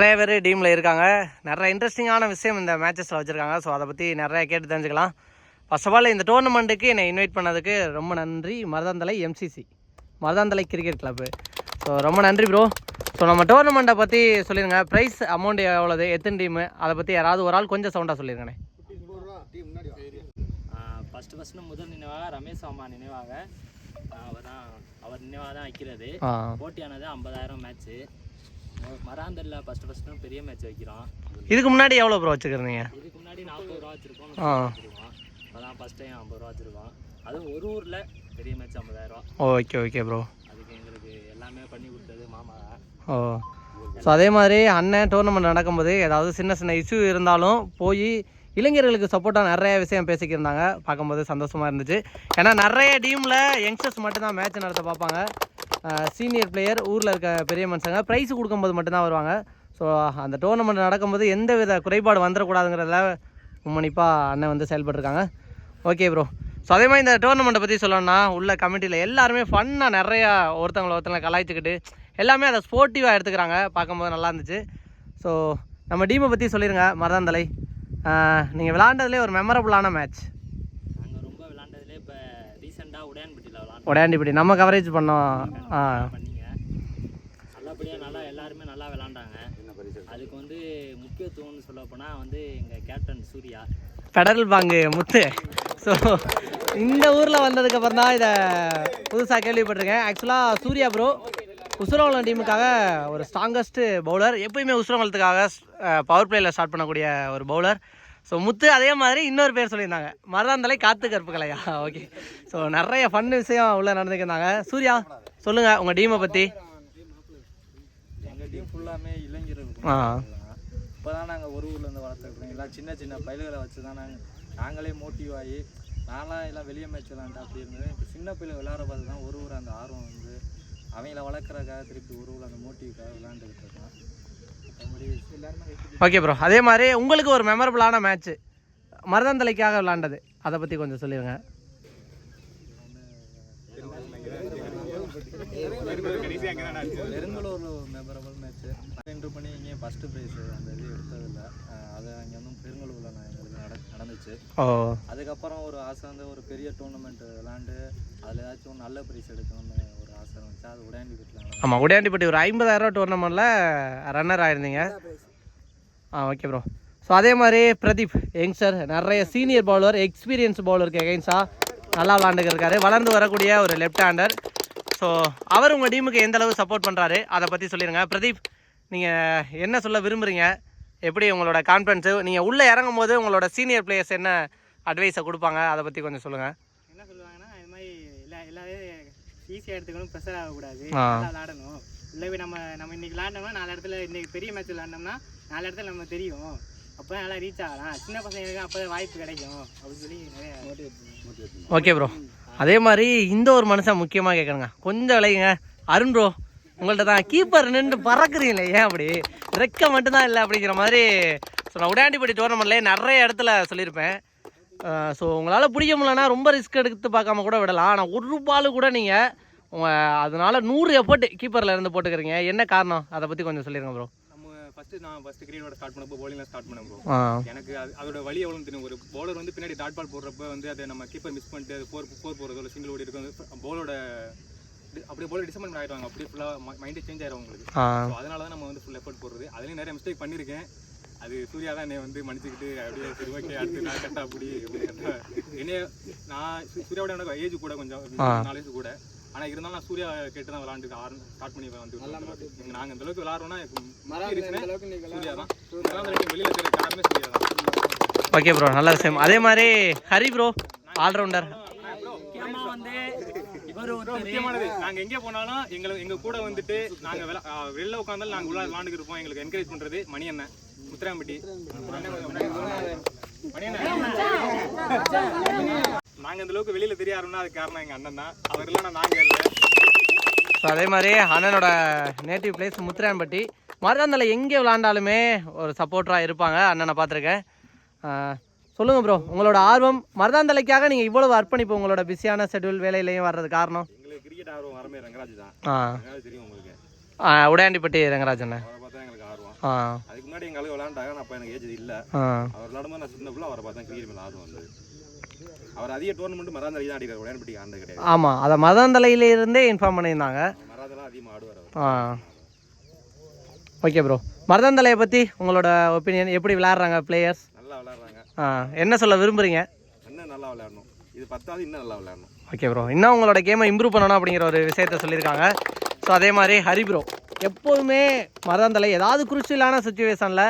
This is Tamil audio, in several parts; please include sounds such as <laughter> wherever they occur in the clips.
நிறைய பேர் டீமில் இருக்காங்க. நிறைய இன்ட்ரெஸ்டிங்கான விஷயம் இந்த மேட்சஸில் வச்சுருக்காங்க. ஸோ அதை பற்றி நிறைய கேட்டு தெரிஞ்சுக்கலாம். ஃபர்ஸ்ட் ஆஃப் ஆல் இந்த டோர்னமெண்ட்டுக்கு என்னை இன்வைட் பண்ணதுக்கு ரொம்ப நன்றி. Maruthanthalai MCC Maruthanthalai cricket club so ரொம்ப நன்றி ப்ரோ ஸோ நம்ம டோர்னமெண்ட்டை பற்றி சொல்லிடுங்க ப்ரைஸ் அமௌண்ட் எவ்வளோது எத்தனை டீமு அதை பற்றி யாராவது ஒரு ஆள் கொஞ்சம் சவுண்டாக சொல்லிடுங்கண்ணே ஃபஸ்ட்டு ஃபஸ்ட்டு முதல் நினைவாக ரமேஷ் அம்மா நினைவாக. அவர் தான் அவர் நினைவாக தான் வைக்கிறது. போட்டியானது ஐம்பதாயிரம் மேட்ச்சு மராந்தரில் ஃபஸ்ட்டு ஃபஸ்ட்டு பெரிய மேட்ச் வைக்கிறோம் இதுக்கு முன்னாடி எவ்வளோ ப்ரோ வச்சுக்கிறீங்க இதுக்கு முன்னாடி நாற்பது ரூபா வச்சுருக்கோம். ஆ. அதான் ஃபஸ்ட் டைம் ஐம்பது ரூபா வச்சுருக்கோம் அதுவும் ஒரு ஊரில் பெரிய மேட்ச் ஐம்பதாயிரம் ஓகே ஓகே ப்ரோ அதுக்கு எங்களுக்கு எல்லாமே பண்ணி கொடுத்தது மாமா. ஓ. ஸோ அதே மாதிரி அண்ணன் டோர்னமெண்ட் நடக்கும்போது ஏதாவது சின்ன சின்ன இஷ்யூ இருந்தாலும் போய் இளைஞர்களுக்கு சப்போர்ட்டாக நிறைய விஷயம் பேசிக்கிருந்தாங்க. பார்க்கும்போது சந்தோஷமாக இருந்துச்சு. ஏன்னா நிறைய டீமில் யங்ஸ்டர்ஸ் மட்டும்தான் மேட்ச் நடத்த பார்ப்பாங்க. சீனியர் பிளேயர் ஊரில் இருக்க பெரிய மனுஷங்க ப்ரைஸ் கொடுக்கும்போது மட்டும்தான் வருவாங்க. ஸோ அந்த டோர்னமெண்ட் நடக்கும்போது எந்த வித குறைபாடு வந்துடக்கூடாதுங்கிறதுல மும்மணிப்பாக அண்ணன் வந்து செயல்பட்டுருக்காங்க. ஓகே ப்ரோ ஸோ அதே மாதிரி இந்த டோர்னமெண்ட்டை பற்றி சொல்லணும்னா உள்ள கமிட்டியில் எல்லாருமே ஃபன்னாக நிறையா ஒருத்தவங்களை ஒருத்தவங்களை கலாய்ச்சிக்கிட்டு எல்லாமே அதை ஸ்போர்ட்டிவாக எடுத்துக்கிறாங்க. பார்க்கும்போது நல்லா இருந்துச்சு. ஸோ நம்ம டீமை பற்றி சொல்லிடுங்க மருதாந்தலை நீங்கள் விளாண்டதுலேயே ஒரு மெமரபுளான மேட்ச் நாங்கள் ரொம்ப விளாண்டதுலே இப்போ ரீசெண்டாக உடையான்பட்டியில் விளாண்டோம். உடையாண்டிப்பட்டி நம்ம கவரேஜ் பண்ணோம். ஆ பண்ணீங்க. நல்லபடியாக நல்லா எல்லாருமே நல்லா விளாண்டாங்க. அதுக்கு வந்து முக்கியத்துவம்னு சொல்ல போனால் வந்து எங்கள் captain Surya. Federal Bank Muthu. So இந்த ஊரில் வந்ததுக்கப்புறம் தான் இதை புதுசாக கேள்விப்பட்டிருக்கேன். ஆக்சுவலாக சூர்யா ப்ரோ உசுரவளம் டீமுக்காக ஒரு ஸ்ட்ராங்கஸ்ட்டு பவுலர் எப்பயுமே உசுரவளத்துக்காக பவர் பிளேயில் ஸ்டார்ட் பண்ணக்கூடிய ஒரு பவுலர் ஸோ முத்து அதே மாதிரி இன்னொரு பேர் சொல்லியிருந்தாங்க. மருதாந்தலை காத்து கற்பு கலையா? <laughs> ஓகே ஸோ நிறைய ஃபன் விஷயம் உள்ளே நடந்துக்கிருந்தாங்க. சூர்யா சொல்லுங்கள் உங்கள் டீமை பற்றி எங்கள் டீம் ஃபுல்லாமே இளைஞர்கள் ஆ. இப்போ தான் நாங்கள் ஒரு ஊரில் இருந்து வளர்த்துருக்கோம் எல்லாம் சின்ன சின்ன பயில்களை வச்சு தான் நாங்கள் நாங்களே மோட்டிவ் ஆகி நான்லாம் எல்லாம் வெளியே மேட்ச் விளாண்டா அப்படி இருந்தது. இப்போ சின்ன பிள்ளை விளையாட பார்த்து தான் ஒரு ஊர் அந்த ஆர்வம் வந்து அவங்கள வளர்க்குறக்காக திருப்பி ஊரில் அந்த மோட்டிவ்க்காக விளாண்டுக்கிட்டு இருக்கோம் ஓகே ப்ரோ அதே மாதிரி உங்களுக்கு ஒரு மெமரபுளான மேட்ச்சு மருதாந்தலைக்காக விளாண்டது அதை பற்றி கொஞ்சம் சொல்லிடுங்க பெருங்களூரில் ஒரு மெமரபிள் மேட்ச்சு என்ட்ரு பண்ணி இங்கே ஃபஸ்ட்டு ப்ரைஸ் அந்த இது எடுத்ததில்ல. அது அங்கே வந்து பெருங்களூரில் நான் எங்களுக்கு நட நடந்துச்சு. அதுக்கப்புறம் ஒரு ஆசை வந்து ஒரு பெரிய டோர்னமெண்ட் விளாண்டு அதில் ஏதாச்சும் நல்ல ப்ரைஸ் எடுக்கணும்னு ஆமாம் உடையாண்டிப்பட்டி ஒரு ஐம்பதாயிரரூவா டோர்னமெண்ட்டில் ரன்னர் ஆயிருந்தீங்க. ஆ ஓகே ப்ரோ ஸோ அதே மாதிரி பிரதீப் யங்ஸ்டர் நிறைய சீனியர் பவுலர் எக்ஸ்பீரியன்ஸ் பவுலருக்கு எகைன்ஸாக நல்லா விளாண்டுக்கிருக்காரு வளர்ந்து வரக்கூடிய ஒரு லெஃப்ட் ஹேண்டர் ஸோ அவர் உங்கள் டீமுக்கு எந்த அளவு சப்போர்ட் பண்ணுறாரு அதை பற்றி சொல்லிடுங்க பிரதீப் நீங்கள் என்ன சொல்ல விரும்புகிறீங்க எப்படி உங்களோட கான்ஃபிடன்ஸு நீங்கள் உள்ளே இறங்கும் போது உங்களோட சீனியர் பிளேயர்ஸ் என்ன அட்வைஸை கொடுப்பாங்க? அதை பற்றி கொஞ்சம் சொல்லுங்கள் என்ன சொல்லுவாங்கன்னா இது மாதிரி எல்லா எல்லாமே ஈஸியாக எடுத்துக்கணும் ப்ரெஷர் ஆகக்கூடாது. நல்லா விளாடணும். இல்லை போய் நம்ம நம்ம இன்னைக்கு விளாண்டோம்னா நாலு இடத்துல இன்னைக்கு பெரிய மேட்ச் விளாண்டோம்னா நாலு இடத்துல நம்ம தெரியும். அப்போ நல்லா ரீச் ஆகலாம். சின்ன பசங்களுக்கு அப்போ வாய்ப்பு கிடைக்கும். அப்படின்னு சொல்லி நிறைய ஓகே ப்ரோ அதே மாதிரி இந்த ஒரு மனுஷன் முக்கியமாக கேட்கணுங்க கொஞ்சம் விளையுங்க அருண் ப்ரோ உங்கள்ட்ட தான். கீப்பர் நின்று பறக்குறீங்களே ஏன் அப்படி? ரெக்க மட்டும்தான் இல்லை அப்படிங்கிற மாதிரி ஸோ நான் உடையாண்டிப்பட்டி டோர்னமெண்ட்லேயே நிறைய இடத்துல சொல்லியிருப்பேன். ஸோ உங்களால் பிடிக்க முடியலன்னா ரொம்ப ரிஸ்க் எடுத்து பார்க்காம கூட விடலாம். ஆனால் ஒரு பால் கூட நீங்கள் உங்கள் அதனால நூறு எஃபர்ட் கீப்பரில் இருந்து போட்டுக்கிறீங்க. என்ன காரணம்? அதை பற்றி கொஞ்சம் சொல்லிடுங்க ப்ரோ நம்ம ஃபர்ஸ்ட் நான் ஃபர்ஸ்ட் கிரிக்கெட்டோட ஸ்டார்ட் பண்ணப்போ bowling-ல ஸ்டார்ட் பண்ண ப்ரோ எனக்கு அது அதோட வழி எவ்வளோன்னு தெரியும். ஒரு பவுலர் வந்து பின்னாடி டாட் பால் போடுறப்ப வந்து அதை நம்ம கீப்பர் மிஸ் பண்ணிட்டு அது ஃபோர் ஃபோர் போகிறதோ இல்லை சிங்கிள் ஓடி இருக்கும் பவுலோட அப்படியே பவுலர் டிசப்பாயின் ஆயிடுவாங்க. அப்படியே ஃபுல்லாக மைண்டே சேஞ்ச் ஆயிடும் உங்களுக்கு. அதனால தான் நம்ம வந்து ஃபுல் எஃபர்ட் போடுறது. அதுலேயும் நிறைய மிஸ்டேக் பண்ணியிருக்கேன் அது சூர்யா தான் என்னை வந்து மன்னிச்சுக்கிட்டு அப்படியே சரி ஓகே அடுத்து நான் கரெக்டாக அப்படி என்னைய நான் சூர்யாவோட எனக்கு ஏஜ் கூட கொஞ்சம் நாலேஜ் கூட. ஆனால் இருந்தாலும் நான் சூர்யா கேட்டு தான் விளாண்டு ஸ்டார்ட் பண்ணி வந்து நாங்கள் இந்த அளவுக்கு விளாட்றோம்னா சூர்யா தான். வெளியில் தெரிய காரணமே சூர்யா தான். ஓகே ப்ரோ நல்ல விஷயம் அதே மாதிரி ஹரி ப்ரோ ஆல்ரவுண்டர் முக்கியமாக வந்து இவர் ஒரு முக்கியமானது நாங்க எங்கே போனாலும் எங்களை எங்க கூட வந்துட்டு நாங்க வெளில உட்காந்தாலும் நாங்க உள்ள விளாண்டுக்கு இருப்போம். எங்களுக்கு என்கரேஜ் பண்றது மணி அண்ணன். முத்திராம்பட்டி மணி அண்ணன் நாங்க இந்த அளவுக்கு வெளியில தெரிய ஆரம்பினா அதுக்கு காரணம் எங்க அண்ணன் தான். அவர் இல்லைன்னா நாங்க இல்லை. ஸோ அதே மாதிரி அண்ணனோட நேட்டிவ் பிளேஸ் முத்திரான்பட்டி மருதாந்தலை எங்கே விளாண்டாலுமே ஒரு சப்போர்ட்டராக இருப்பாங்க அண்ணனை பார்த்துருக்கேன். சொல்லுங்கள் ப்ரோ உங்களோட ஆர்வம் மருதாந்தலைக்காக நீங்கள் இவ்வளவு அர்ப்பணிப்பு உங்களோட பிஸியான ஷெட்யூல் வேலையிலையும் வர்றது காரணம்? கிரிக்கெட் ஆர்வம் வரமே ரங்கராஜ் தான். ஆ, உடையாண்டிப்பட்டி ரங்கராஜ் அண்ணன் அவரை பார்த்தா எங்களுக்கு ஆர்வம் ஆ அதுக்கு முன்னாடி எங்க அளவு விளையாண்டாங்க நான் அப்போ எனக்கு ஏஜ் இல்லை. அவர் விளையாடும்போது நான் சின்ன பிள்ளை அவரை பார்த்தா கிரிக்கெட் மேலே ஆர்வம் வந்து அவர் அதிக டோர்னமெண்ட் மராந்தலி தான் அடிக்கிறார் உடன்பட்டி ஆண்டது கிடையாது. ஆமாம் அதை மதந்தலையில இருந்தே இன்ஃபார்ம் பண்ணியிருந்தாங்க. மராந்தெல்லாம் அதிகமாக ஆடுவார் ஆ. ஓகே ப்ரோ மருதந்தலையை பற்றி உங்களோட ஒப்பீனியன் எப்படி விளையாடுறாங்க பிளேயர்ஸ் நல்லா விளையாடுறாங்க. ஆ என்ன சொல்ல விரும்புகிறீங்க இன்னும் நல்லா விளையாடணும். இது பத்தாவது இன்னும் நல்லா விளையாடணும். ஓகே ப்ரோ இன்னும் உங்களோட கேமை இம்ப்ரூவ் பண்ணணும் அப்படிங்கிற ஒரு விஷயத்த சொல்லியிருக்காங்க. ஸோ அதே மாதிரி ஹரி ப்ரோ எப்போதுமே மறந்தலை. ஏதாவது குருஷியலான சுச்சுவேஷனில்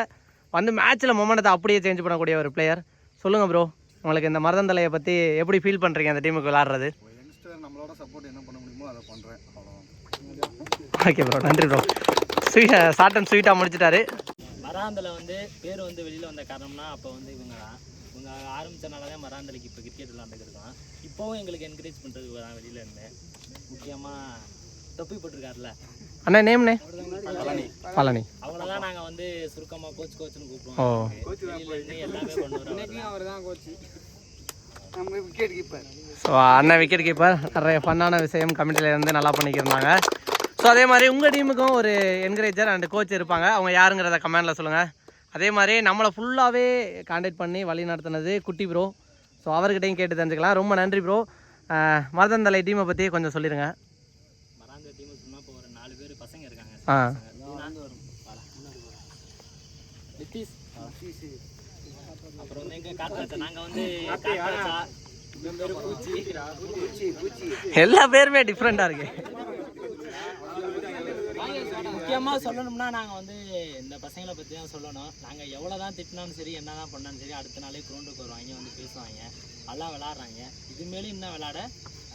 வந்து மேட்ச்சில் மொமெண்டத்தை அப்படியே சேஞ்ச் பண்ணக்கூடிய ஒரு பிளேயர் சொல்லுங்கள் ப்ரோ உங்களுக்கு இந்த மருதந்தலையை பற்றி எப்படி ஃபீல் பண்ணுறீங்க அந்த டீமுக்கு விளாட்றது நம்மளோட சப்போர்ட் என்ன பண்ண முடியுமோ அதை பண்ணுறேன் ஓகே ப்ரோ நன்றி ப்ரோ ஸ்வீட் ஷார்ட் அண்ட் ஸ்வீட்டாக முடிச்சிட்டாரு. மராந்தில் வந்து பேர் வந்து வெளியில் வந்த காரணம்னா அப்போ வந்து இவங்க தான் இவங்க ஆரம்பித்தனால தான் மராந்தலைக்கு இப்போ கிரிக்கெட் விளாண்டுருக்கோம் இப்போவும் எங்களுக்கு என்கரேஜ் பண்ணுறதுக்கு தான் வெளியில் இருந்தேன் முக்கியமாக தொப்பி போட்டிருக்காருல அண்ணா நேம்னே பழனி. அவங்கள தான் நாங்கள் வந்து சுருக்கமாக கோச் கோச்னு கூப்பிடுவோம். எல்லாமே அவர் தான் கோச்சு ஸோ அண்ணன் விக்கெட் கீப்பர் நிறைய ஃபன்னான விஷயம் கமிட்டியில் இருந்து நல்லா பண்ணிக்கிருந்தாங்க ஸோ அதே மாதிரி உங்கள் டீமுக்கும் ஒரு என்கரேஜர் அண்ட் கோச் இருப்பாங்க. அவங்க யாருங்கிறத கமெண்டில் சொல்லுங்கள் அதே மாதிரி நம்மளை ஃபுல்லாகவே காண்டாக்ட் பண்ணி வழி நடத்துனது குட்டி ப்ரோ ஸோ அவர்கிட்டையும் கேட்டு தெரிஞ்சுக்கலாம். ரொம்ப நன்றி ப்ரோ மருதந்தலை டீமை பற்றி கொஞ்சம் சொல்லிடுங்க மராந்த டீம் சொன்னால் இப்போ ஒரு நாலு பேர் பசங்க இருக்காங்க ஆ. நிதிஷ் அப்புறம் வந்து எங்க காட்டாச்சா நாங்கள் வந்து எல்லா பேருமே டிஃப்ரெண்ட்டாக இருக்கு. முக்கியமாக சொல்லணும்னா நாங்கள் வந்து இந்த பசங்களை பற்றி தான் சொல்லணும். நாங்கள் எவ்வளோ தான் திட்டினாலும் சரி என்ன தான் பண்ணாலும் சரி அடுத்த நாளே கிரௌண்டுக்கு வருவாங்க வந்து பேசுவாங்க நல்லா விளாட்றாங்க. இது மேலே இன்னும் விளாட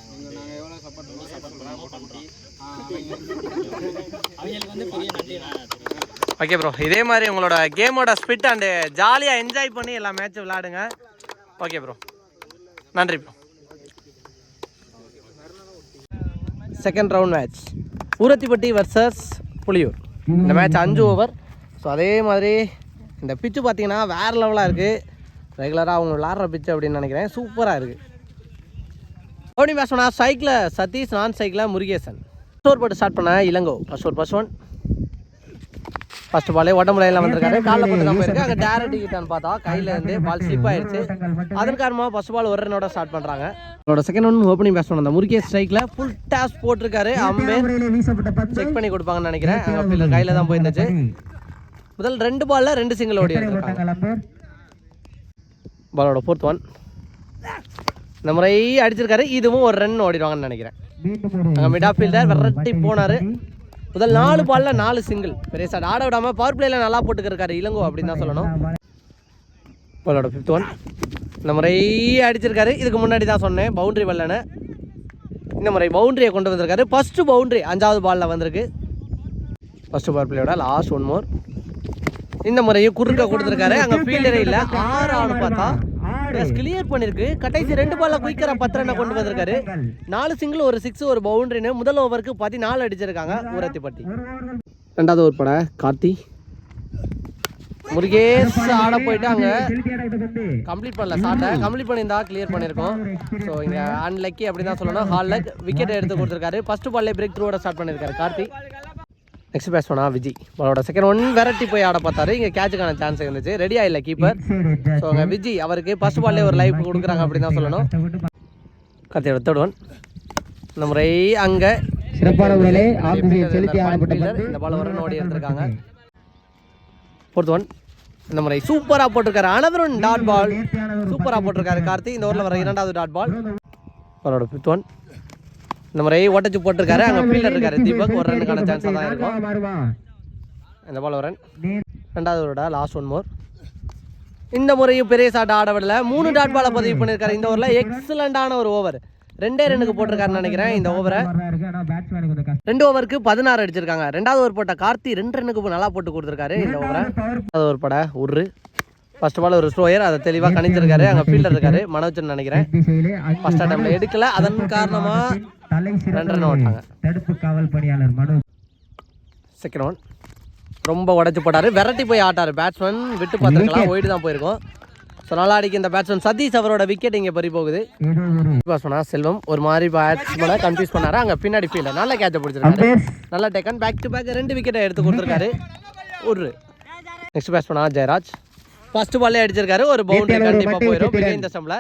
நாங்கள் எவ்வளோ சப்போர்ட் எவ்வளோ சப்போர்ட் பண்ணாமல் பண்ணுறோம் அவங்களுக்கு வந்து பெரிய நன்றி நான் தெரிவிக்கிறேன். ஓகே ப்ரோ இதே மாதிரி உங்களோட கேமோட ஸ்பிட் அண்டு ஜாலியாக என்ஜாய் பண்ணி எல்லா மேட்சும் விளாடுங்க ஓகே ப்ரோ நன்றி bro second round match ஊரத்திப்பட்டி versus Puliyur. இந்த மேட்ச் அஞ்சு ஓவர் ஸோ அதே மாதிரி இந்த பிச்சு பார்த்தீங்கன்னா வேறு லெவலாக இருக்குது ரெகுலராக அவங்க விளாட்ற பிச்சு அப்படின்னு நினைக்கிறேன். சூப்பராக இருக்குது ஓடி பேசுனா பண்ணா சைக்கிளில் சதீஷ் நான் சைக்கிளில் முருகேசன். ஃபஸ்ட் ஓவர் போட்டு ஸ்டார்ட் பண்ண இளங்கோ. ஃபஸ்ட் ஒரு ஃபஸ்ட் ஒன் ஃபர்ஸ்ட் பாலே உடம்புல எல்லாம் வந்திருக்காரு. காலில் போட்டு தான் போயிருக்கு. அங்கே டேரக்ட் கிட்டான்னு பார்த்தா கையில இருந்து பால் ஸ்லிப் ஆயிடுச்சு அதன் காரணமாக ஃபர்ஸ்ட் பால் ஒரு ரனோட ஸ்டார்ட் பண்ணுறாங்க அவரோட செகண்ட் ஒன் ஓப்பனிங் பேட்ஸ்மேன் அந்த முருகே ஸ்ட்ரைக்கில் ஃபுல் டாஸ் போட்டிருக்காரு. அம்மே செக் பண்ணி கொடுப்பாங்கன்னு நினைக்கிறேன். அங்கே கையில் தான் போயிருந்துச்சு. முதல் ரெண்டு பால்ல ரெண்டு சிங்கிள் ஓடி பாலோட ஃபோர்த் ஒன் இந்த முறை அடிச்சிருக்காரு. இதுவும் ஒரு ரன் ஓடிடுவாங்கன்னு நினைக்கிறேன். அங்கே மிட் ஆஃப் ஃபீல்டர் விரட்டி போனார். முதல் நாலு பால்ல நாலு சிங்கிள் பெரிய சார் ஆட விடாம பவர் பிளேல நல்லா போட்டுக்கிருக்காரு இளங்கோ அப்படின்னு தான் சொல்லணும். பாலோட ஃபிஃப்த் ஒன் இந்த முறை அடிச்சிருக்காரு. இதுக்கு முன்னாடி தான் சொன்னேன் பவுண்டரி வரலன்னு இந்த முறை பவுண்டரியை கொண்டு வந்திருக்காரு. ஃபஸ்ட்டு பவுண்டரி அஞ்சாவது பாலில் வந்திருக்கு. ஃபஸ்ட்டு பவர் பிளேயோட லாஸ்ட் ஒன் மோர் இந்த முறையும் குறுக்க கொடுத்துருக்காரு. அங்கே ஃபீல்டரே இல்லை. ஆறு ஆள் பார்த்தா கிளியர் பண்ணிருக்கு. கடைசி ரெண்டு பால்ல குயிக்கரா பத்து ரன்னை கொண்டு வந்திருக்காரு. நாலு சிங்கிள் ஒரு சிக்ஸ் ஒரு பவுண்டரின்னு முதல் ஓவருக்கு பதினாலு அடிச்சிருக்காங்க ஊரத்திப்பட்டி ரெண்டாவது ஓவர் பட கார்த்தி. முருகேஷ் ஆட போயிட்டு அங்க கம்ப்ளீட் பண்ணல ஷாட்டை கம்ப்ளீட் பண்ணியிருந்தா கிளியர் பண்ணியிருக்கோம். ஸோ இங்கே அன்லக்கி அப்படி தான் சொல்லணும். ஹால் லக் விக்கெட் எடுத்து கொடுத்துருக்காரு. ஃபர்ஸ்ட் பால்லே பிரேக் த்ரூவோட ஸ்டார்ட் பண்ணியிருக்காரு. கார்த்தி. நெக்ஸ்ட் பேட்ஸ் பண்ணா விஜய். பாலோட செகண்ட் ஒன் வெரைட்டி போய் ஆட பார்த்தாரு. இங்கே கேட்சுக்கான சான்ஸ் இருந்துச்சு. ரெடியா இல்லை கீப்பர் ஸோ அங்கே விஜய் அவருக்கு ஃபர்ஸ்ட் பால்லே ஒரு லைஃப் கொடுக்குறாங்க அப்படின்னு தான் சொல்லணும். கார்த்தியோட தேர்ட் ஒன் இந்த முறை அங்கே சிறப்பான பந்து. இந்த பால் வர ஓடி எடுத்திருக்காங்க. ஃபோர்த் ஒன் இந்த முறை சூப்பராக போட்டிருக்காரு. அனதர் ஒன் டாட் பால் சூப்பராக போட்டிருக்காரு கார்த்தி. இந்த ஓவரில் வர இரண்டாவது டாட் பால் அவரோட ஃபிஃப்த் ஒன் இந்த முறை ஒட்டச்சு போட்டிருக்காரு அங்கே ஃபீல்டர் இருக்காரு தீபக் ஒரு ரன்னுக்கான சான்ஸ் தான் இருக்கும் இந்த பால் ஒரு ரன் ரெண்டாவது ஓவரோட லாஸ்ட் ஒன் மோர் இந்த முறையும் பெரிய ஷாட் ஆட விடல மூணு டாட் பாலை பதிவு பண்ணியிருக்காரு இந்த ஓவரில் எக்ஸலண்டான ஒரு ஓவர் ரெண்டே ரன்னுக்கு போட்டிருக்காருன்னு நினைக்கிறேன் இந்த ஓவரை ரெண்டு ஓவருக்கு பதினாறு அடிச்சிருக்காங்க ரெண்டாவது ஓவர் போட்ட கார்த்தி ரெண்டு ரன்னுக்கு நல்லா போட்டு கொடுத்துருக்காரு இந்த ஓவரை ஓவர் பட உரு ஃபர்ஸ்ட் பால் ஒரு ஸ்லோயர் அதை தெளிவாக கணிச்சிருக்காரு அங்கே ஃபீல்டர் இருக்காரு. மனோஜன் நினைக்கிறேன். ஃபர்ஸ்ட் டைம்ல எடுக்கல. அதன் காரணமா தலை ரெண்டு ரன் ஓட்டாங்க. தடுப்பு காவல் பணியாளர் மனு செகண்ட் ஒன் ரொம்ப உடச்சி போட்டாரு. விரட்டி போய் ஆட்டாரு பேட்ஸ்மேன் விட்டு பார்த்துருக்கலாம். ஒயிட் தான் போயிருக்கும். ஸோ நல்லா அடிக்க இந்த பேட்ஸ்மேன் சதீஷ் அவரோட விக்கெட் இங்கே பறி போகுது. பண்ணா செல்வம். ஒரு மாதிரி பேட்ஸ்மேனை கன்ஃபியூஸ் பண்ணாரு. அங்கே பின்னாடி ஃபீல்டர் நல்ல கேட்சை பிடிச்சிருக்காரு நல்லா டேக்கன் பேக் டு பேக் ரெண்டு விக்கெட்டை எடுத்து கொடுத்துருக்காரு. ஒரு. நெக்ஸ்ட் பண்ணா ஜெயராஜ். ஃபர்ஸ்ட் பால்லே அடிச்சிருக்காரு. ஒரு பவுண்டரி நேத்தியால ஒரு கண்டிப்பா மட்டை போயிடும் விட்டுட்டு பிகைன் த ஸ்டம்ப்ல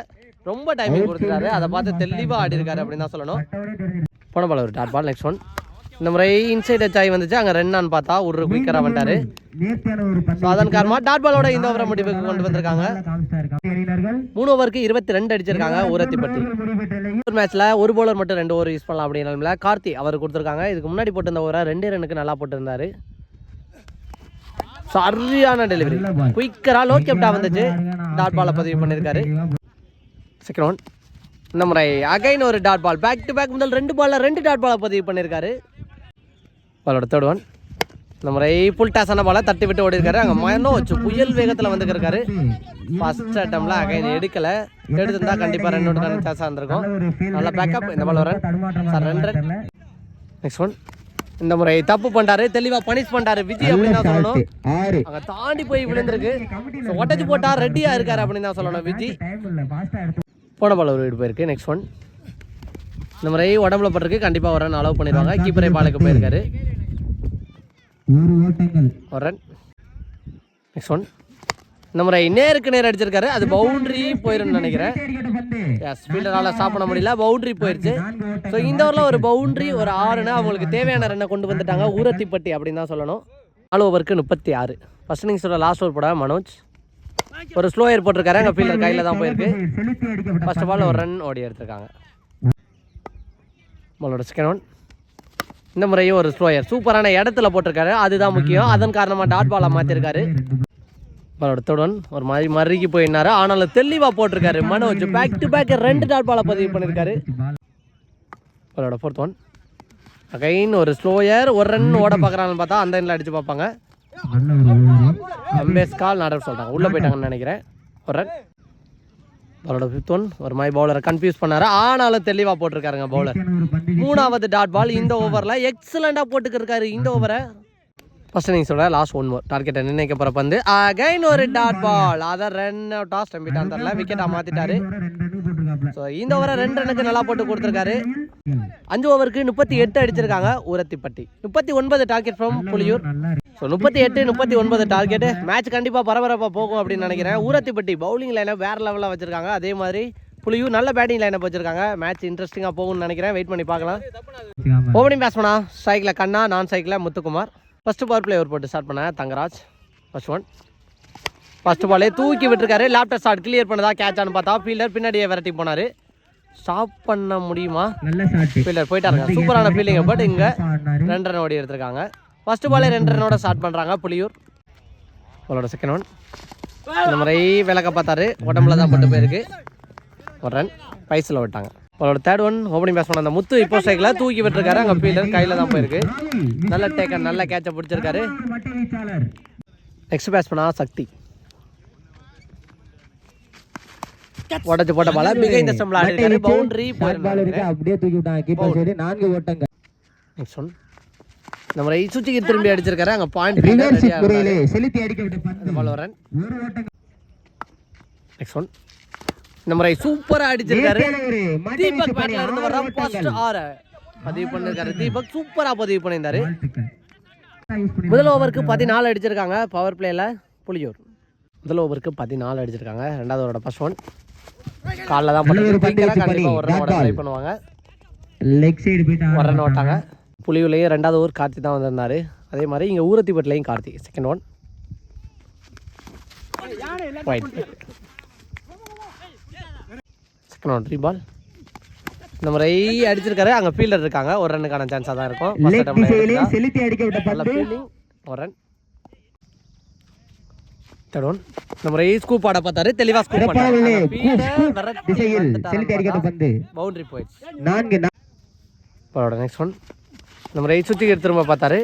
ரொம்ப டைமிங் கொடுத்துருக்காரு அதை பார்த்து தெளிவா ஆடி இருக்காரு அப்படின்னு தான் சொல்லணும். போன பால் ஒரு டாட் பால் நெக்ஸ்ட் ஒன் இந்த முறை இன்சைட் ஆகி வந்துச்சு. அங்க ரன் பார்த்தா ஒரு குயிக்கரா வந்துட்டாரு. ஸோ அதன் காரணமா டாட் பாலோட இந்த ஓவரை முடிவுக்கு கொண்டு வந்திருக்காங்க. மூணு ஓவருக்கு இருபத்தி ரெண்டு அடிச்சிருக்காங்க ஊரத்திப்பட்டி ஒரு மேட்ச்ல ஒரு பவுலர் மட்டும் ரெண்டு ஓவர் யூஸ் பண்ணலாம் அப்படின்னால கார்த்தி அவர் கொடுத்துருக்காங்க. இதுக்கு முன்னாடி போட்டிருந்த ஓவரை ரெண்டே ரனுக்கு நல்லா போட்டிருந்தாரு. சரியான டெலிவரி நல்ல ball. குயிக்கரா லோ கேப்டா வந்துச்சு. டாட் பாலை பதிவு பண்ணியிருக்காரு செகண்ட் ஒன் இந்த முறை அகைன் ஒரு dot ball back to back முதல் ரெண்டு பால்ல ரெண்டு டாட் பாலை பதிவு பண்ணியிருக்காரு பாலோட தேர்ட் ஒன் இந்த முறை புல் டாஸான பாலை தட்டி விட்டு ஓடி இருக்காரு அங்கே மனோ வச்சு புயல் வேகத்தில் வந்துருக்காரு ஃபர்ஸ்ட் அட்டம்ல அகைன் எடுக்கல. எடுத்திருந்தா கண்டிப்பாக ரெண்டு ஒன்று சான்ஸாக இருந்திருக்கும். ஒரு feel நல்ல பேக்கப் இந்த பால் வரேன் சார் ரெண்டு நெக்ஸ்ட் ஒன் இந்த முறை தப்பு பண்ணிட்டாரு தெளிவா பனிஷ் பண்ணிட்டாரு விஜய் அப்படின்னு தான் சொல்லணும். அங்க தாண்டி போய் விழுந்திருக்கு. So, உடைச்சு போட்டா ரெடியா இருக்காரு அப்படின்னு தான் சொல்லணும் விஜய். போன பால் ஒரு வீடு போயிருக்கு நெக்ஸ்ட் ஒன் இந்த முறை உடம்புல பட்டிருக்கு கண்டிப்பா ஒரு ரன் அலோவ் பண்ணிடுவாங்க. கீப்பரே பாலுக்கு போயிருக்காரு. ஒரு ஓட்டங்கள். ஒரு ரன் நெக்ஸ்ட் ஒன் இந்த முறை நேருக்கு நேர் அடிச்சிருக்காரு. அது பவுண்டரி போயிருன்னு நினைக்கிறேன். ஃபீல்டரால ஸ்டாப் பண்ண முடியல. பவுண்டரி போயிருச்சு. ஸோ இந்த ஓவரில் ஒரு பவுண்டரி ஒரு ஆறுன்னு அவங்களுக்கு தேவையான ரன்னை கொண்டு வந்துட்டாங்க. ஊரத்திப்பட்டி அப்படின்னு தான் சொல்லணும். நாலு ஓவருக்கு முப்பத்தி ஆறு. ஃபர்ஸ்ட் இன்னிங்ஸோட லாஸ்ட் ஓவர் போட மனோஜ். ஒரு ஸ்லோயர் போட்டிருக்காரு. அங்கே ஃபீல்டர் கையில் தான் போயிருக்கு. ஃபர்ஸ்ட் பால் ஒரு ரன் ஓடி எடுத்திருக்காங்க. பாலோட செகண்ட் ஒன் இந்த முறையும் ஒரு ஸ்லோயர் சூப்பரான இடத்துல போட்டிருக்காரு. அதுதான் முக்கியம். அதன் காரணமாக டாட் பாலை மாற்றிருக்காரு பாலோட ஒரு மாதிரி மறுக்கி போயினாரு. ஆனாலும் தெளிவாக போட்டிருக்காரு. மனோஜ் பேக் டு பேக் ரெண்டு டாட் பாலை பதிவு பண்ணியிருக்காரு. அவரோட ஃபோர்த் ஒன் அகைன் ஒரு ஸ்லோயர் ஒரு ரன் ஓட பார்க்குறாங்கன்னு பார்த்தா அந்த எண்ணில் அடிச்சு பார்ப்பாங்க. அம்பேஸ் கால் நடவு சொல்கிறாங்க உள்ளே போயிட்டாங்கன்னு நினைக்கிறேன். ஒரு ரன் அவரோட ஃபிஃப்த் ஒன் ஒரு மாதிரி பவுலரை கன்ஃபியூஸ் பண்ணாரு. ஆனாலும் தெளிவாக போட்டிருக்காருங்க பவுலர் மூணாவது டாட் பால் இந்த ஓவரில் எக்ஸலண்ட்டாக போட்டுக்கிருக்காரு இந்த ஓவரை ஃபர்ஸ்ட் இன்னிங்ஸோட லாஸ்ட் ஒன் மோர் டார்கெட்டை நிர்ணயிக்க போகிற பந்து. அகைன் ஒரு டாட் பால் அதை ரன் அவுட்டா ஸ்டம்பிட்டான் தரல விக்கெட்டாக மாற்றிட்டாரு ஸோ இந்த ஓவரை ரெண்டு ரனுக்கு நல்லா போட்டு கொடுத்துருக்காரு. அஞ்சு ஓவருக்கு முப்பத்தி எட்டு அடிச்சிருக்காங்க ஊரத்திப்பட்டி. முப்பத்தி ஒன்பது டார்கெட் ஃப்ரம் புலியூர். ஸோ முப்பத்தி எட்டு முப்பத்தி ஒன்பது டார்கெட் மேட்ச் கண்டிப்பாக பரபரப்பாக போகும் அப்படின்னு நினைக்கிறேன். ஊரத்திப்பட்டி பவுலிங் லைனை வேற லெவலில் வச்சிருக்காங்க. அதே மாதிரி புலியூர் நல்ல பேட்டிங் லைனப் வச்சிருக்காங்க மேட்ச் இன்ட்ரெஸ்டிங்காக போகும்னு நினைக்கிறேன். வெயிட் பண்ணி பார்க்கலாம். ஓப்பனிங் பேட்ஸ்மனா சைக்கிளில் கண்ணா நான் சைக்கிளில் முத்துக்குமார். ஃபர்ஸ்ட் பவர் பிளே போட்டு ஸ்டார்ட் பண்ண தங்கராஜ். ஃபர்ஸ்ட் ஒன் ஃபர்ஸ்ட் பாலே தூக்கி விட்டுருக்காரு. லேப்டாப் ஷாட் கிளியர் பண்ணதா கேட்சான்னு பார்த்தா ஃபீல்டர் பின்னாடியே விரட்டி போனார். ஸ்டாப் பண்ண முடியுமா? ஃபீல்டர் போயிட்டாருங்க. சூப்பரான ஃபீல்டிங் பட் இங்கே ரெண்டு ரன் ஓடி எடுத்திருக்காங்க. ஃபர்ஸ்ட் பாலே ரெண்டு ரனோட ஸ்டார்ட் பண்ணுறாங்க புலியூர். அவளோட செகண்ட் ஒன் இந்த முறை விளக்க பார்த்தாரு. உடம்புல தான் பட்டு போயிருக்கு. ஒரு ரன் பைஸில் விட்டாங்க. அவளோட தேர்ட் ஒன் ஓப்பனிங் பேட்ஸ்மேன் அந்த முத்து இப்போ ஸ்ட்ரைக்கில் தூக்கி விட்டுருக்காரு. அங்கே ஃபீல்டர் கையில் தான் போயிருக்கு. நல்ல டேக்கர் நல்ல கேட்சை பிடிச்சிருக்காரு. நெக்ஸ்ட் பேட்ஸ்மேனா சக்தி. உடச்சு போட்ட பால மிக இந்த ஸ்டம்பில் ஆடி இருக்காரு பவுண்டரி அப்படியே தூக்கி விட்டாங்க. கீப்பர் சைடு நான்கு ஓட்டங்கள். நெக்ஸ்ட் ஒன் இந்த முறை சுச்சிக்கு திரும்பி அடிச்சிருக்காரு. அங்கே பாயிண்ட் ரிவர்ஸ் முறையிலே செலுத்தி அடிக்கப்பட்ட பந்து. பால் வரன். நெக்ஸ்ட் ஒன் இந்த முறை சூப்பரா அடிச்சிருக்காரு. தீபக் பேட்ல இருந்து வர. ஃபர்ஸ்ட் ஆற பதிவு பண்ணிருக்காரு. தீபக் சூப்பரா பதிவு பண்ணியிருந்தாரு. முதல் ஓவருக்கு பதினாலு அடிச்சிருக்காங்க பவர் பிளேல புலியூர். முதல் ஓவருக்கு பதினாலு அடிச்சிருக்காங்க. ரெண்டாவது ஓவரோட ஃபர்ஸ்ட் ஒன் காலில் தான் நல்ல ஒரு பண்ணி பந்து வீச்சு கண்டிப்பா பண்ணி, ஒரு ரன் ட்ரை. பண்ணுவாங்க. லெக் சைடு போயிட்டு ஒரு ரன் ஆடுறாங்க. ஓட்டாங்க. புலியூர்லேயும் ரெண்டாவது ஓவர் கார்த்தி தான் வந்திருந்தாரு. அதே மாதிரி இங்கே ஊரத்திப்பட்டிலையும் Karthi. Second one one three ball இந்த முறை அடிச்சிருக்காரு. அங்கே ஃபீல்டர் இருக்காங்க. ஒரு ரன்னுக்கான சான்ஸாக தான் இருக்கும். செலுத்தி அடிக்கப்பட்ட நல்ல ஃபீல்டிங் ஒரு ரன் தேர்ட் ஒன் இந்த முறை ஸ்கூப் ஆட பார்த்தாரு. தெளிவாக ஸ்கூப் பண்ணாரு. திசையில் செலுத்தி அடிக்கப்பட்ட பந்து. பவுண்டரி போயிடுச்சு நான்கு அவரோட நெக்ஸ்ட் ஒன் இந்த முறை சுற்றி திரும்ப பார்த்தாரு.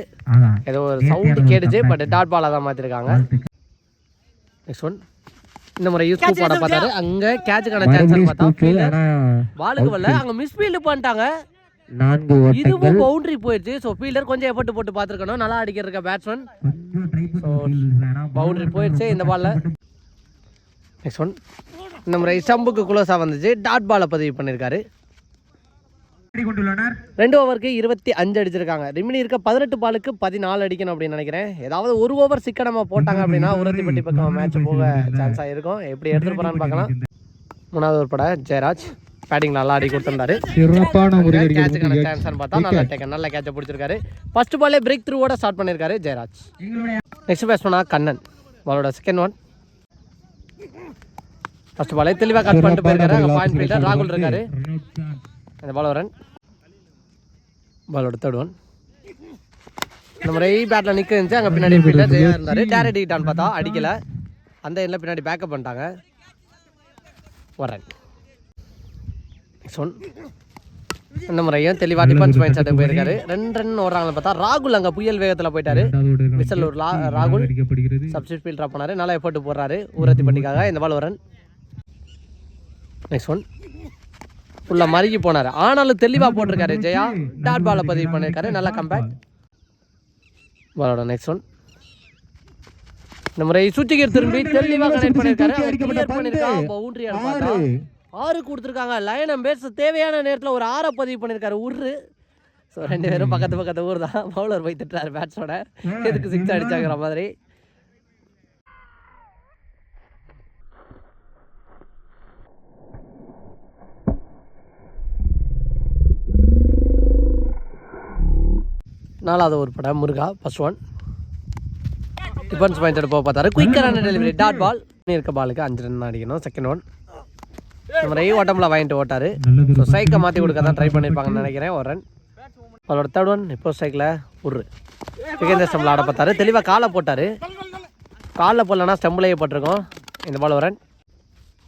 ஏதோ ஒரு சவுண்டு கேட்டுச்சு பட் டாட் பாலாக தான் மாற்றிருக்காங்க நெக்ஸ்ட் ஒன் இந்த முறை யூஸ் ஸ்கூப் ஆட பார்த்தாரு அங்கே கேட்சுக்கான சான்ஸ் பார்த்தா பாலுக்கு வரல. அங்கே மிஸ் ஃபீல்டு பண்ணிட்டாங்க. நான்கு இதுவும் பவுண்டரி போயிடுச்சு ஸோ ஃபீல்டர் கொஞ்சம் எஃபர்ட் போட்டு பார்த்துருக்கணும். நல்லா அடிக்கிறக்க பேட்ஸ்மேன் பவுண்டரி போயிடுச்சு இந்த பால்ல நெக்ஸ்ட் ஒன் இந்த முறை ஸ்டம்புக்கு குளோஸாக வந்துச்சு. டாட் பாலை பதிவு பண்ணியிருக்காரு ரெண்டு ஓவருக்கு இருபத்தி அஞ்சு அடிச்சிருக்காங்க. ரிமினி இருக்க பதினெட்டு பாலுக்கு பதினாலு அடிக்கணும் அப்படின்னு நினைக்கிறேன். ஏதாவது ஒரு ஓவர் சிக்கனமாக போட்டாங்க அப்படின்னா <laughs> உரத்திப்பட்டி பக்கம் மேட்ச் போக சான்ஸ் ஆகிருக்கும் எப்படி எடுத்துகிட்டு போகிறான்னு பார்க்கலாம். மூணாவது ஒரு பட ஜெயராஜ் பேட்டிங் நல்லா ஆடி கொடுத்துருந்தாரு. கேட்சுக்கான சான்ஸ்னு பார்த்தா நல்லா டேக்கன் நல்ல கேட்சை பிடிச்சிருக்காரு. ஃபர்ஸ்ட் பாலே பிரேக் த்ரூவோட ஸ்டார்ட் பண்ணியிருக்காரு ஜெயராஜ். நெக்ஸ்ட் பேட்ஸ்மனா கண்ணன். பாலோட செகண்ட் ஒன் ஃபர்ஸ்ட் பாலே தெளிவாக கட் பண்ணிட்டு போயிருக்காரு. அங்கே பாயிண்ட் ஃபீல்டர் ராகுல் இருக்காரு. அந்த பால் ரன் பாலோட தேர்ட் ஒன் இந்த முறை பேட்டில் நிற்க இருந்துச்சு. அங்கே பின்னாடி ஃபீல்டர் ஜெயா இருந்தார். டேரக்ட் ஹிட்டான்னு பார்த்தா அடிக்கல. அந்த எண்ணில் பின்னாடி பேக்கப் பண்ணிட்டாங்க. ஒரு ரன் நெக்ஸ்ட் ஒன் இந்த முறையும் தெளிவாக டிஃபென்ஸ் மைண்ட் செட்டு போயிருக்காரு. ரெண்டு ரன் ஓடுறாங்கன்னு பார்த்தா ராகுல் அங்கே புயல் வேகத்தில் போயிட்டாரு. விசலூர் லா ராகுல் சப்ஸ்டியூட் ஃபீல்டரா போனாரு. நல்லா எஃபோர்ட் போடுறாரு. ஊரத்தி பண்ணிக்காக இந்த பால் வரன் நெக்ஸ்ட் ஒன் ஃபுல்லாக மறுகி போனார். ஆனாலும் தெளிவாக போட்டிருக்காரு ஜெயா. டாட் பாலை பதிவு பண்ணியிருக்காரு. நல்லா கம்பேக் பாலோட நெக்ஸ்ட் ஒன் இந்த முறை சுத்திகர் திரும்பி தெளிவாக கனெக்ட் பண்ணியிருக்காரு. பவுண்டரி பார்த்தா. ஆறு. கொடுத்துருக்காங்க. லயனம் பேர்ஸ் தேவையான நேரத்தில் ஒரு ஆறை பதிவு பண்ணியிருக்காரு. உரு ஸோ ரெண்டு பேரும் பக்கத்து பக்கத்து ஊர் தான். பவுலர் போய் திட்டுறாரு பேட்ஸோட எதுக்கு சிக்ஸ் அடிச்சாங்கிற மாதிரி. நாலாவது ஒரு படம் Muruga first one defence point போக பார்த்தாரு குயிக்கரான டெலிவரி டாட் பால் இருக்க பாலுக்கு அஞ்சு ரன் அடிக்கணும். செகண்ட் ஒன் நம்ம ரை வாங்கிட்டு ஓட்டாரு. ஸோ ஸ்ட்ரைக்கை மாற்றி கொடுக்க தான் ட்ரை பண்ணியிருப்பாங்கன்னு நினைக்கிறேன். ஒரு ரன் அவரோட தேர்ட் ஒன் இப்போ ஸ்ட்ரைக்கில் உரு விகேந்திர ஸ்டம்பில் ஆட பார்த்தாரு. தெளிவாக காலை போட்டார். காலில் போடலன்னா ஸ்டம்பிலேயே போட்டிருக்கோம். இந்த பால் ஒரு ரன்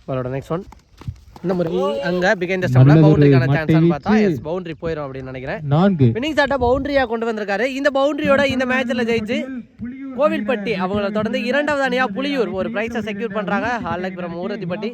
அவரோட நெக்ஸ்ட் ஒன் இந்த முறை அங்கே பிகைந்த ஸ்டம்பில் பவுண்டரிக்கான சான்ஸ் பார்த்தா எஸ் பவுண்டரி போயிடும் அப்படின்னு நினைக்கிறேன். நான்கு. வினிங் சாட்டை பவுண்டரியாக கொண்டு வந்திருக்காரு. இந்த பவுண்டரியோட இந்த மேட்ச்சில் ஜெயிச்சு கோவில்பட்டி அவங்கள தொடர்ந்து இரண்டாவது அணியாக புலியூர் ஒரு ப்ரைஸை செக்யூர் பண்ணுறாங்க ஹாலக்புரம் ஊரத்திப்பட்டி.